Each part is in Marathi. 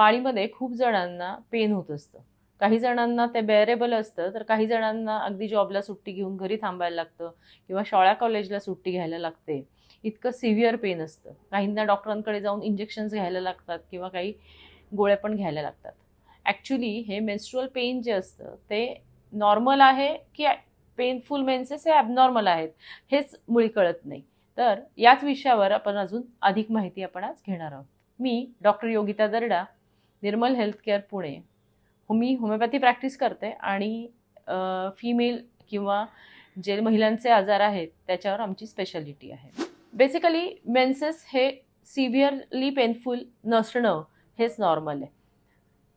पाळीमध्ये खूप जणांना पेन होत असतं. काही जणांना ते बेअरेबल असतं तर काही जणांना अगदी जॉबला सुट्टी घेऊन घरी थांबायला लागतं किंवा शाळा कॉलेजला सुट्टी घ्यायला लागते. इतकं सिव्हिअर पेन असतं. काहींना डॉक्टरांकडे जाऊन इंजेक्शन्स घ्यायला लागतात किंवा काही गोळ्या पण घ्यायला लागतात. ॲक्च्युली हे मेन्स्ट्रुअल पेन जे असतं ते नॉर्मल आहे की पेनफुल मेन्सेस हे ॲबनॉर्मल आहेत हेच मुळी कळत नाही. तर याच विषयावर आपण अजून अधिक माहिती आपण आज घेणार आहोत. मी डॉक्टर योगिता दर्डा निर्मल हेल्थकेअर पुणे. हो मी होमिओपॅथी प्रॅक्टिस करते आणि फिमेल किंवा जे महिलांचे आजार आहेत त्याच्यावर आमची स्पेशालिटी आहे. बेसिकली मेन्सेस हे सिव्हिअरली पेनफुल नसणं हेच नॉर्मल आहे.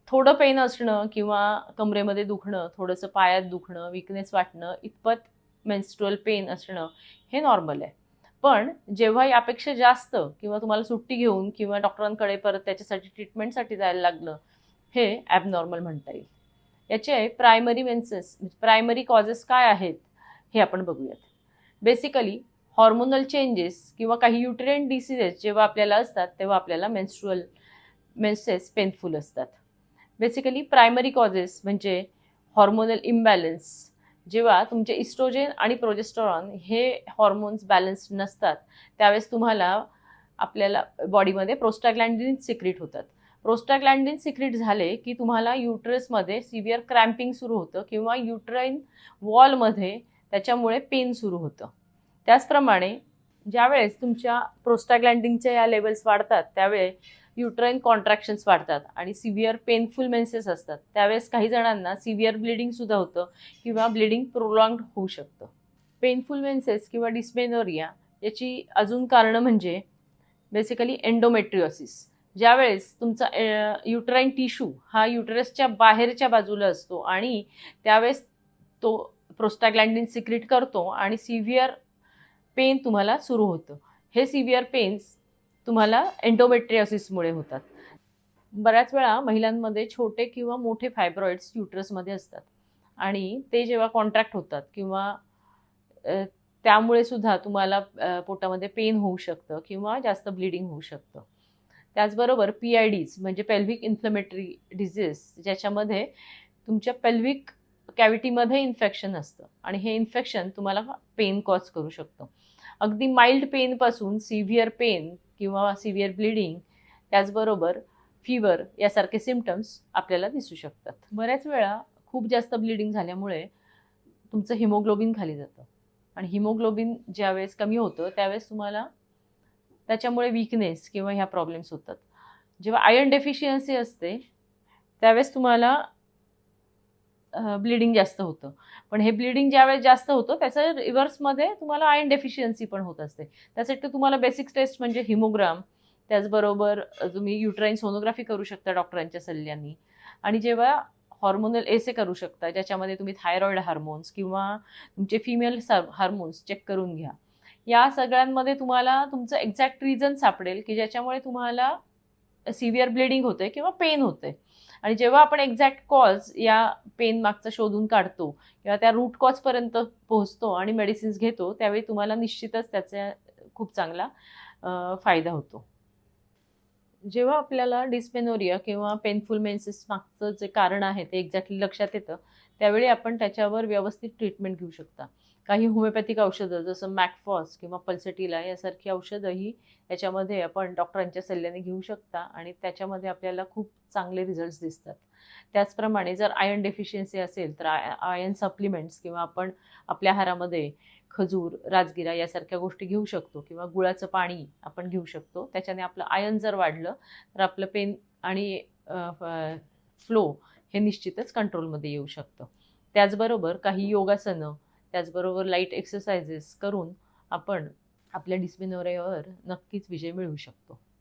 थोडं पेन असणं किंवा कमरेमध्ये दुखणं थोडंसं पायात दुखणं विकनेस वाटणं इतपत मेन्स्ट्रुअल पेन असणं हे नॉर्मल आहे. पण जेव्हा यापेक्षा जास्त किंवा तुम्हाला सुट्टी घेऊन किंवा डॉक्टरांकडे परत त्याच्यासाठी ट्रीटमेंटसाठी जायला लागलं हे ॲबनॉर्मल म्हणता येईल. याचे प्रायमरी मेन्सेस प्रायमरी कॉजेस काय आहेत हे आपण बघूयात. बेसिकली हॉर्मोनल चेंजेस किंवा काही युट्रेन डिसिजेस जेव्हा आपल्याला असतात तेव्हा आपल्याला मेन्स्ट्रुअल मेन्सेस पेनफुल असतात. बेसिकली प्रायमरी कॉजेस म्हणजे हॉर्मोनल इम्बॅलन्स जेव्हा तुमचे इस्ट्रोजेन आणि प्रोजेस्टरॉन हे हॉर्मोन्स बॅलन्स्ड नसतात त्यावेळेस तुम्हाला आपल्याला बॉडीमध्ये प्रोस्टाग्लँडिन सिक्रिट होतात. प्रोस्टाग्लँडिन सिक्रिट झाले की तुम्हाला युट्रसमध्ये सिव्हिअर क्रॅम्पिंग सुरू होतं किंवा युट्राईन वॉलमध्ये त्याच्यामुळे पेन सुरू होतं. त्याचप्रमाणे ज्यावेळेस तुमच्या प्रोस्टाग्लँडिनच्या या लेवल्स वाढतात त्यावेळेस युट्राईन कॉन्ट्रॅक्शन्स वाढतात आणि सिव्हिअर पेनफुल मेन्सेस असतात. त्यावेळेस काही जणांना सिव्हिअर ब्लिडिंगसुद्धा होतं किंवा ब्लिडिंग प्रोलॉंग होऊ शकतं. पेनफुल मेन्सेस किंवा डिस्मेनोरिया याची अजून कारणं म्हणजे बेसिकली एन्डोमेट्रिओसिस ज्यावेळेस तुमचा युट्राईन टिश्यू हा युटरसच्या बाहेरच्या बाजूला असतो आणि त्यावेळेस तो प्रोस्टाग्लँडिन सिक्रिट करतो आणि सिव्हिअर पेन तुम्हाला सुरू होतं. हे सिव्हिअर पेन्स तुम्हाला एन्डोमेट्रिओसिसमुळे होतात. बऱ्याच वेळा महिलांमध्ये छोटे किंवा मोठे फायब्रॉइड्स युट्रसमध्ये असतात. आणि ते जेव्हा कॉन्ट्रॅक्ट होतात किंवा त्यामुळे सुद्धा तुम्हाला पोटामध्ये पेन होऊ शकतं किंवा जास्त ब्लिडिंग होऊ शकतं. त्याचबरोबर पी आय डीज म्हणजे पेल्व्हिक इन्फ्लमेटरी डिझीज ज्याच्यामध्ये तुमच्या पेल्व्हिक कॅव्हिटीमध्ये इन्फेक्शन असतं. आणि हे इन्फेक्शन तुम्हाला पेन कॉज करू शकतं. अगदी माइल्ड पेनपासून सिव्हिअर पेन किंवा सिव्हिअर ब्लिडिंग त्याचबरोबर फिवर यासारखे सिमटम्स आपल्याला दिसू शकतात. बऱ्याच वेळा खूप जास्त ब्लिडिंग झाल्यामुळे तुमचं हिमोग्लोबिन खाली जातं. आणि हिमोग्लोबिन ज्यावेळेस कमी होतं त्यावेळेस तुम्हाला त्याच्यामुळे विकनेस किंवा ह्या प्रॉब्लेम्स होतात. जेव्हा आयर्न डेफिशियन्सी असते त्यावेळेस तुम्हाला ब्लिडिंग जास्त होतं. पण हे ब्लिडिंग ज्यावेळेस जास्त होतं त्याचं रिव्हर्समध्ये तुम्हाला आयन डेफिशियन्सी पण होत असते. त्यासाठी तुम्हाला बेसिक टेस्ट म्हणजे हिमोग्राम त्याचबरोबर तुम्ही युट्राईन सोनोग्राफी करू शकता डॉक्टरांच्या सल्ल्याने. आणि जेव्हा हॉर्मोनल एसे करू शकता ज्याच्यामध्ये तुम्ही थायरॉईड हार्मोन्स किंवा तुमचे फिमेल हार्मोन्स चेक करून घ्या. या सगळ्यांमध्ये तुम्हाला तुमचं एक्झॅक्ट रिझन सापडेल की ज्याच्यामुळे तुम्हाला सिव्हिअर ब्लिडिंग होते किंवा पेन होते आणि जेव्हा आपण एक्झॅक्ट कॉज या पेन मागचा शोधून काढतो किंवा त्या रूट कॉजपर्यंत पोहोचतो आणि मेडिसिन्स घेतो त्यावेळी तुम्हाला निश्चितच त्याचा खूप चांगला फायदा होतो. जेव्हा आपल्याला डिस्पेनोरिया किंवा पेनफुल मेन्सेस मागचं जे कारण आहे ते एक्झॅक्टली लक्षात येतं त्यावेळी आपण त्याच्यावर व्यवस्थित ट्रीटमेंट घेऊ शकता. काही होमिओपॅथिक औषधं जसं मॅकफॉस किंवा पल्सटिला यासारखी औषधंही याच्यामध्ये आपण डॉक्टरांच्या सल्ल्याने घेऊ शकता आणि त्याच्यामध्ये आपल्याला खूप चांगले रिझल्ट्स दिसतात. त्याचप्रमाणे जर आयर्न डेफिशियन्सी असेल तर आय आयर्न सप्लिमेंट्स किंवा आपण आपल्या आहारामध्ये खजूर राजगिरा यासारख्या गोष्टी घेऊ शकतो किंवा गुळाचं पाणी आपण घेऊ शकतो. त्याच्याने आपलं आयर्न जर वाढलं तर आपलं पेन आणि फ्लो हे निश्चितच कंट्रोलमध्ये येऊ शकतं. त्याचबरोबर काही योगासनं त्याचबरोबर लाइट एक्सरसाइजेस करून आपण आपल्या डिस्पिनोरियावर नक्कीच विजय मिळवू शकतो.